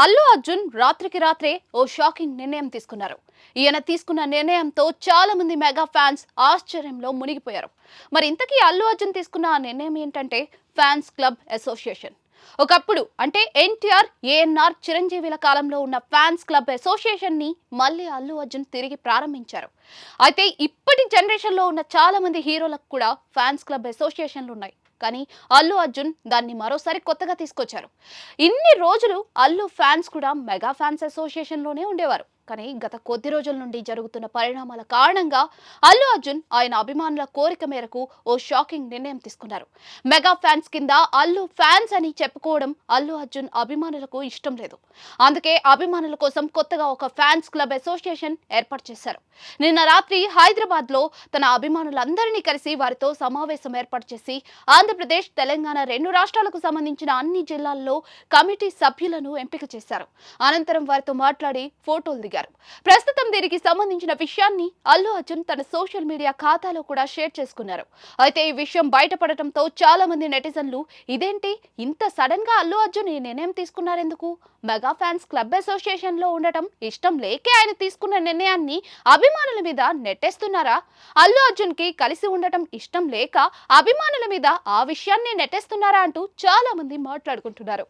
అల్లు అర్జున్ రాత్రికి రాత్రే ఓ షాకింగ్ నిర్ణయం తీసుకున్నారు. ఈయన తీసుకున్న నిర్ణయంతో చాలా మంది మెగా ఫ్యాన్స్ ఆశ్చర్యంలో మునిగిపోయారు. మరి ఇంతకీ అల్లు అర్జున్ తీసుకున్న ఆ నిర్ణయం ఏంటంటే ఫ్యాన్స్ క్లబ్ అసోసియేషన్. ఒకప్పుడు అంటే ఎన్టీఆర్ ఏఎన్ఆర్ చిరంజీవిల కాలంలో ఉన్న ఫ్యాన్స్ క్లబ్ అసోసియేషన్ని మళ్ళీ అల్లు అర్జున్ తిరిగి ప్రారంభించారు. అయితే ఇప్పటి జనరేషన్లో ఉన్న చాలా మంది హీరోలకు కూడా ఫ్యాన్స్ క్లబ్ అసోసియేషన్లు ఉన్నాయి. కానీ అల్లు అర్జున్ దాన్ని మరోసారి కొత్తగా తీసుకొచ్చారు. ఇన్ని రోజులు అల్లు ఫ్యాన్స్ కూడా మెగా ఫ్యాన్స్ అసోసియేషన్లోనే ఉండేవారు. కానీ గత కొద్ది రోజుల నుండి జరుగుతున్న పరిణామాల కారణంగా అల్లు అర్జున్ ఆయన అభిమానుల కోరిక మేరకు ఓ షాకింగ్ నిర్ణయం తీసుకున్నారు. మెగా ఫ్యాన్స్ కింద అల్లు ఫ్యాన్స్ అని చెప్పుకోవడం అల్లు అర్జున్ అభిమానులకు ఇష్టం లేదు. అందుకే అభిమానుల కోసం కొత్తగా ఒక ఫ్యాన్స్ క్లబ్ అసోసియేషన్ ఏర్పాటు చేశారు. నిన్న రాత్రి హైదరాబాద్లో తన అభిమానులందరినీ కలిసి వారితో సమావేశం ఏర్పాటు చేసి ఆంధ్రప్రదేశ్ తెలంగాణ రెండు రాష్ట్రాలకు సంబంధించిన అన్ని జిల్లాల్లో కమిటీ సభ్యులను ఎంపిక చేశారు. అనంతరం వారితో మాట్లాడి ఫోటోలు దిగారు ప్రస్తుతం దీనికి సంబంధించిన విషయాన్ని అల్లు అర్జున్ తన సోషల్ మీడియా ఖాతాలో కూడా షేర్ చేసుకున్నారు. అయితే ఈ విషయం బయటపడటంతో చాలా మంది నెటిజన్లు ఇదేంటి? ఇంత సడన్గా అల్లు అర్జున్ ఈ నిర్ణయం తీసుకున్నారెందుకు? మెగా ఫ్యాన్స్ క్లబ్ అసోసియేషన్లో ఉండటం ఇష్టం లేకే ఆయన తీసుకున్న నిర్ణయాన్ని అభిమానుల మీద నెట్టేస్తున్నారా? అల్లు అర్జున్కి కలిసి ఉండటం ఇష్టం లేక అభిమానుల మీద ఆ విషయాన్ని నెట్టేస్తున్నారా? అంటూ చాలా మంది మాట్లాడుకుంటున్నారు.